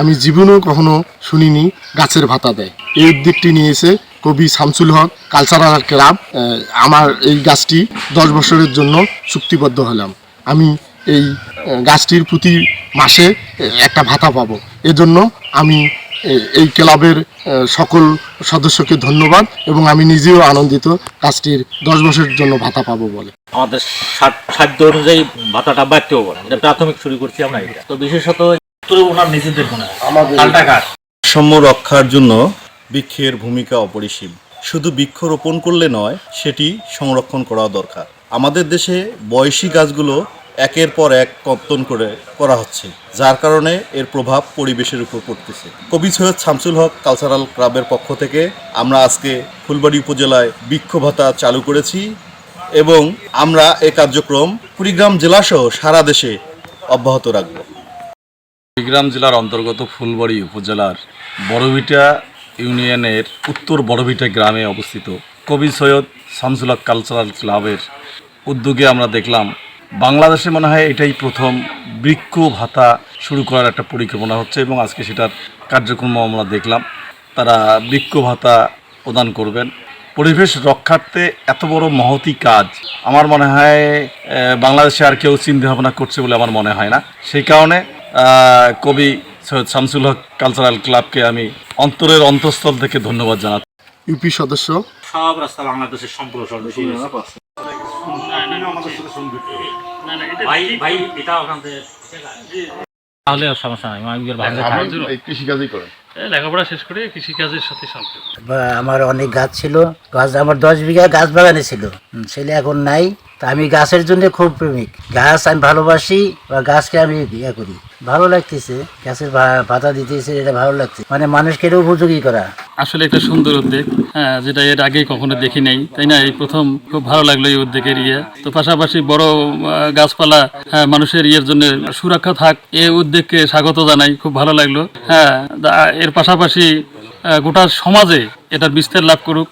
আমি জীবনেও কখনো শুনিনি গাছের ভাতা দেয়। এই উদ্যোগটি নিয়েছে কবি শামসুল হক কালচারাল ক্লাব। আমার এই গাছটি দশ বছরের জন্য চুক্তিবদ্ধ হলাম। আমি এই গাছটির প্রতি মাসে একটা ভাতা পাবো। এজন্য আমি এই ক্লাবের সকল সদস্যকে ধন্যবাদ এবং আমি নিজেও আনন্দিত গাছটির দশ বছরের জন্য ভাতা পাবো বলে। আমাদের সাধ্য অনুযায়ী ভাতাটা বাড়তেও পারে। এটা প্রাথমিক শুরু করছি আমরা এটা। তো বিশেষত ওনার নিজেদের মনে হয়। ভারসাম্য রক্ষার জন্য বৃক্ষের ভূমিকা অপরিসীম। শুধু বৃক্ষ রোপণ করলে নয় সেটি সংরক্ষণ করা দরকার। আমাদের দেশে বয়সী গাছগুলো একের পর এক কর্তন করে করা হচ্ছে, যার কারণে এর প্রভাব পরিবেশের উপর পড়তেছে। কবি সৈয়দ শামসুল হক কালচারাল ক্লাবের পক্ষ থেকে আমরা আজকে ফুলবাড়ি উপজেলায় বৃক্ষ ভাতা চালু করেছি এবং আমরা এ কার্যক্রম কুড়িগ্রাম জেলাসহ সারা দেশে অব্যাহত রাখব। কুড়িগ্রাম জেলার অন্তর্গত ফুলবাড়ি উপজেলার বড়ভিটা ইউনিয়নের উত্তর বড়ভিটা গ্রামে অবস্থিত কবি সৈয়দ শামসুল হক কালচারাল ক্লাবের উদ্যোগে আমরা দেখলাম বাংলাদেশে মনে হয় এটাই প্রথম বৃক্ষ ভাতা শুরু করার একটা পরিকল্পনা হচ্ছে এবং আজকে সেটার কার্যক্রম আমরা দেখলাম। তারা বৃক্ষ ভাতা প্রদান করবেন। পরিবেশ রক্ষার্থে এত বড় মহতি কাজ। আমার মনে হয় বাংলাদেশে আর কেউ চিন্তা ভাবনা করছে বলে আমার মনে হয় না। সেই কারণে কবি সৈয়দ শামসুল হক কালচারাল ক্লাবকে আমি অন্তরের অন্তঃস্থল থেকে ধন্যবাদ জানাচ্ছি। ইউপি সদস্য। সব রাস্তা বাংলাদেশের সম্প্রসারণ তাহলে কৃষিকাজই করেন আমার অনেক গাছ ছিল গাছ আমার দশ বিঘা গাছ বাগানে ছিল ছেলে এখন নাই তা আমি গাছের জন্য খুব প্রেমিক গাছ আমি ভালোবাসি বা গাছকে আমি ইয়ে করি ভালো লাগতেছে, গাছের পাতা দিতেছে, এটা ভালো লাগছে মানে মানুষকে উপযোগী করা। আসলে একটা সুন্দর উদ্যোগ হ্যাঁ যেটা এর আগে কখনো দেখি নাই। তাই না? এই প্রথম খুব ভালো লাগল এই উদ্যোগের ইয়ে। তো পাশাপাশি বড় গাছপালা হ্যাঁ, মানুষের ইয়ের জন্য সুরক্ষা থাক এই উদ্যোগকে স্বাগত জানাই খুব ভালো লাগল। হ্যাঁ এর পাশাপাশি গোটা সমাজে এটার বিস্তার লাভ করুক।